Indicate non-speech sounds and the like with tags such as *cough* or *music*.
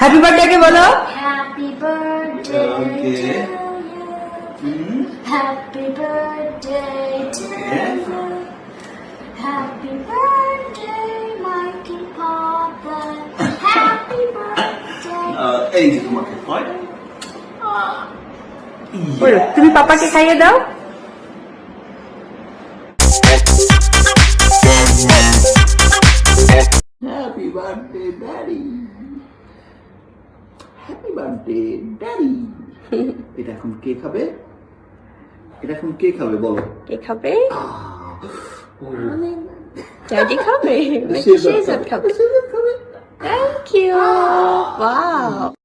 Happy birthday কে বলো Happy birthday Okay. to you. এই যে তোমাকে হয়? বলো তুমি পাপাকে খাইয়ে দাও। Happy birthday daddy happy birthday daddy এটা এখন কে খাবে? এটা এখন কে খাবে বলো? কে খাবে? ড্যাডি খাবে? *laughs* শেজাদ খাবে। Thank you wow